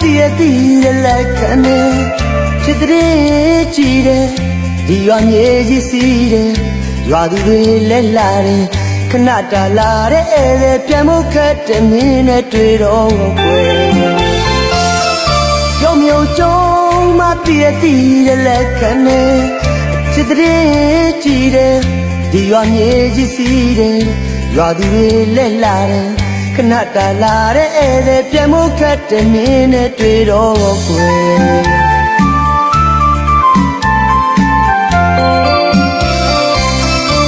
တည်ရတည်ရလက်ခံနေချစ်တဲ့ကြည်တယ်ဒီရွာမြေကြီးစီးတယ်ရွာသူတွေလက်လာတယ်ခဏတာလာတဲ့ဧည့်သည်ပြန်မှုခက်တဲ့မင်းနဲ့တွေ့တော့ကွယ်ရုံမြုံကြုံမတည်ရတည်ရလက်ခံနေချစ်တဲ့ကြည်တယ်ဒီရွာမြေကြီးစီးတယ်ရွာသူတွေလက်လာတယ် ခဏတာလာတဲ့ဧည့်သည်ပြန်မှုခက်တဲ့မင်းနဲ့တွေ့တော့ကွယ်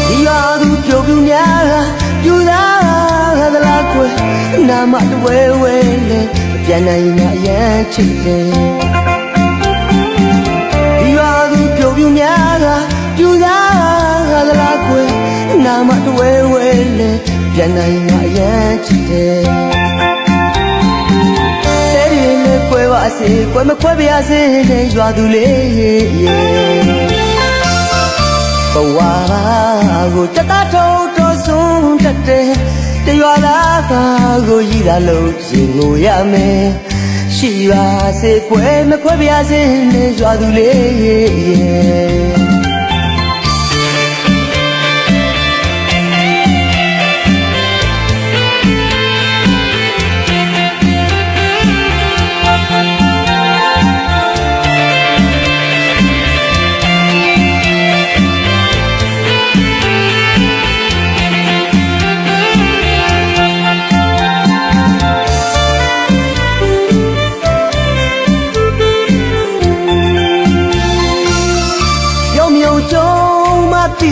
ဒီရွာသူပြိုပြူများကပြူသားသလားကွယ်နာမတဝဲဝဲလေပြန်နိုင်မှအရန်ချစ်တယ်ဒီရွာသူပြိုပြူများကပြူသားသလားကွယ်နာမတဝဲဝဲ လေပြန်နိုင်မှအရန်ချစ်တယ်တဲ့ဒီလေကွယ်ပါစေကွယ်မခွဲပြစေတဲ့ရွာသူလေးဘဝကိုတတထုံတော်ဆုံးတတ်တယ်တရွာသားကိုရည်သာလို့ရင်ကိုရမယ်ရှိပါစေကွယ်မခွဲပြစေနဲ့ရွာသူလေးရုံ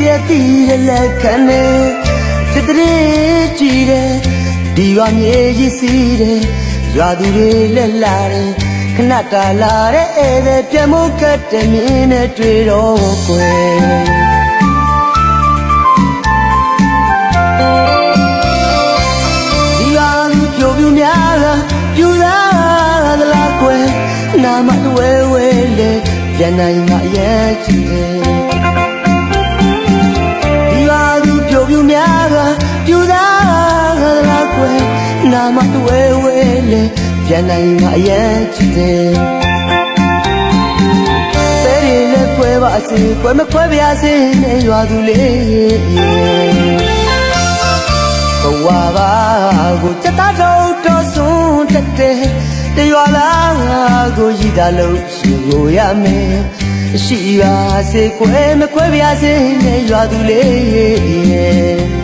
ရတည်ရလက်ခံနေချစ်တဲ့ကြည်တယ်ဒီရွာမြေကြီးစီးတယ်ရွာသူတွေလက်လာတယ်ခဏတာလာတဲ့ဧည့်သည်ပြန်မှုကတ်တဲ့မင်းနဲ့တွေ့တော့ကွယ်ဒီရွာသူပြိုပြူများကပြူသားသလားကွယ်နာမတဝဲဝဲလေပြန်နိုင်မှအရဲ့ချစ် ပြန်နိုင်မှာအရဲ့ချစ်တယ်တဲ့ရီလည်းကွယ်ပါစေကွယ်မကွယ်ပါစေနဲ့ရွာသူလေးဘဝပါကိုစက်သားတော့တော်ဆုံးတက်တယ်တရွာလားကိုရည်သာလို့ရှင်ကိုရမယ်ရှိပါစေကွယ်မကွယ်ပါစေနဲ့ရွာသူလေး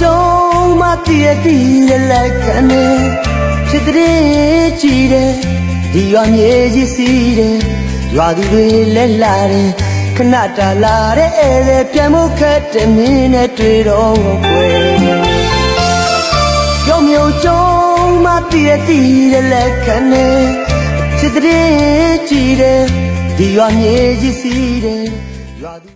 ကြောင်မြုံကြုံမတည်ရတည်ရလက်ခံနေချစ်တဲ့ကြည်တယ်ဒီရွာမြေကြီးစီးတယ်ရွာသူတွေလက်လာတယ်ခဏတာလာတဲ့ဧည့်သည်ပြန်မှုခက်တဲ့မင်းနဲ့တွေ့တော့ကွယ်ကြောင်မြုံကြုံမတည်ရတည်ရလက်ခံနေချစ်တဲ့ကြည်တယ်ဒီရွာမြေကြီးစီးတယ်ရွာသူ